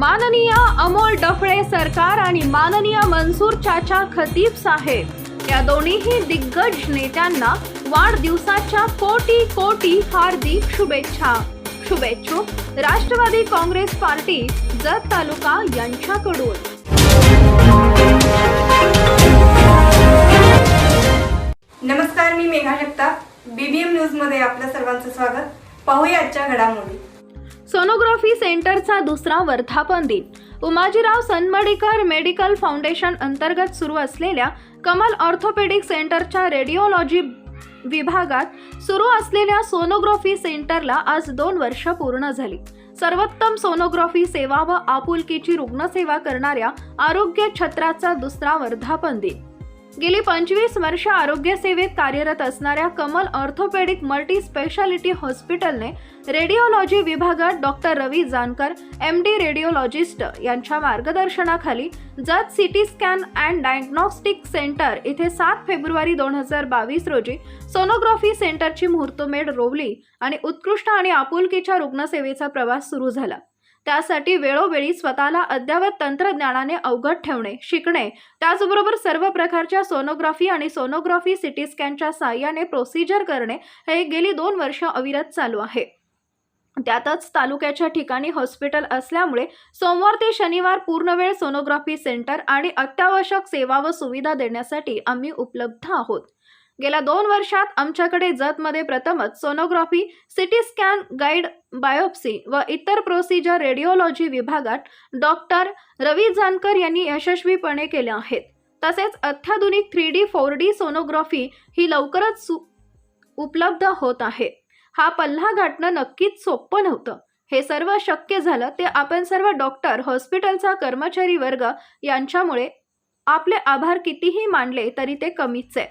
माननीय अमोल डफळे सरकार आणि माननीय मनसूर चाचा खतीब साहेब. या दोन्हीही दिग्गज नेत्यांना वाढदिवसाच्या कोटी कोटी हार्दिक शुभेच्छा. शुभेच्छू राष्ट्रवादी काँग्रेस पार्टी जत तालुका यांच्याकडून. नमस्कार मी मेघा जगताप. बीबीएम न्यूजमध्ये आपलं सर्वांचं स्वागत. पाहूया आजच्या घडामोडी. सोनोग्राफी सेंटरचा दुसरा वर्धापन दिन. उमाजीराव सनमडीकर मेडिकल फाउंडेशन अंतर्गत सुरू असलेल्या कमल ऑर्थोपेडिक सेंटरच्या रेडिओलॉजी विभागात सुरू असलेल्या सोनोग्राफी सेंटरला आज दोन वर्ष पूर्ण झाली. सर्वोत्तम सोनोग्राफी सेवा व आपुलकीची रुग्णसेवा करणाऱ्या आरोग्य छत्राचा दुसरा वर्धापन दिन. गेली पंचवीस वर्ष आरोग्य सेवेत कार्यरत असणाऱ्या कमल ऑर्थोपेडिक मल्टी स्पेशालिटी हॉस्पिटलने रेडिओलॉजी विभागात doctor Ravi Jankar M D radiologist यांच्या मार्गदर्शनाखाली Jath CT scan and diagnostic centre इथे सात फेब्रुवारी दोन हजार बावीस रोजी सोनोग्राफी सेंटरची मुहूर्तमेढ रोवली आणि उत्कृष्ट आणि आपुलकीच्या रुग्णसेवेचा प्रवास सुरू झाला. त्यासाठी वेळोवेळी स्वतःला अद्ययावत तंत्रज्ञानाने अवगत ठेवणे शिकणे. त्याचबरोबर सर्व प्रकारच्या सोनोग्राफी आणि सोनोग्राफी सिटी स्कॅनच्या सहाय्याने प्रोसिजर करणे हे गेली दोन वर्ष अविरत चालू आहे. त्यातच तालुक्याच्या ठिकाणी हॉस्पिटल असल्यामुळे सोमवार ते शनिवार पूर्णवेळ सोनोग्राफी सेंटर आणि अत्यावश्यक सेवा व सुविधा देण्यासाठी आम्ही उपलब्ध आहोत. गेल्या दोन वर्षात आमच्याकडे जतमध्ये प्रथमच sonography CT scan guide biopsy व इतर प्रोसिजर रेडिओलॉजी विभागात डॉक्टर रवी जानकर यांनी यशस्वीपणे केल्या आहेत. तसेच अत्याधुनिक three D four D sonography ही लवकरच सु उपलब्ध होत आहे. हा पल्ला गाठणं नक्कीच सोपं नव्हतं. हे सर्व शक्य झालं ते आपण सर्व डॉक्टर हॉस्पिटलचा कर्मचारी वर्ग यांच्यामुळे आपले आभार कितीही मानले तरी ते कमीच आहे.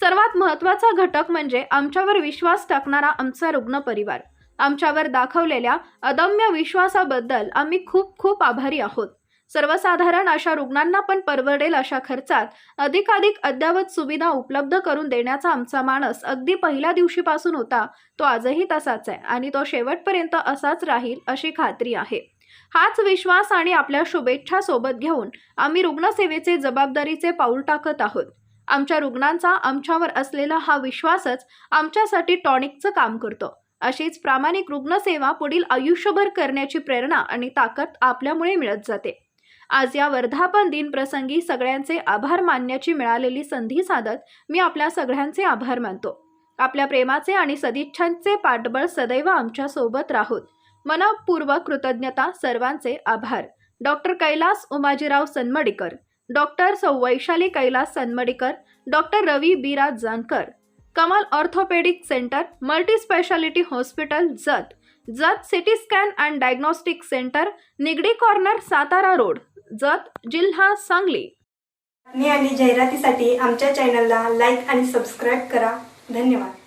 सर्वात महत्त्वाचा घटक म्हणजे आमच्यावर विश्वास टाकणारा आमचा रुग्ण परिवार. आमच्यावर दाखवलेल्या अदम्य विश्वासाबद्दल आम्ही खूप खूप आभारी आहोत. सर्वसाधारण अशा रुग्णांना पण परवडेल अशा खर्चात अधिकाधिक अद्ययावत सुविधा उपलब्ध करून देण्याचा आमचा मानस अगदी पहिल्या दिवशीपासून होता तो आजही तसाच आहे आणि तो शेवटपर्यंत असाच राहील अशी खात्री आहे. हाच विश्वास आणि आपल्या शुभेच्छा सोबत घेऊन आम्ही रुग्णसेवेचे जबाबदारीचे पाऊल टाकत आहोत. आमच्या रुग्णांचा आमच्यावर असलेला हा विश्वासच आमच्यासाठी टॉनिकचं काम करतो. अशीच प्रामाणिक रुग्णसेवा पुढील आयुष्यभर करण्याची प्रेरणा आणि ताकद आपल्यामुळे मिळत जाते. आज या वर्धापन दिन प्रसंगी सगळ्यांचे आभार मानण्याची मिळालेली संधी साधत मी आपल्या सगळ्यांचे आभार मानतो. आपल्या प्रेमाचे आणि सदिच्छांचे पाठबळ सदैव आमच्यासोबत राहोत. मनपूर्वक कृतज्ञता सर्वांचे आभार. Doctor Kailas Umajirao Sanamadikar. Doctor Sau Vaishali Kailas Sanamadikar doctor Ravi Biraj Jankar Kamal orthopedic centre multi speciality hospital Jath Jath CT scan and diagnostic centre Nigdi corner Satara road Jath जिल्हा सांगली. बातमी आणि जाहिरातीसाठी आमच्या चॅनलला like आणि subscribe करा. धन्यवाद.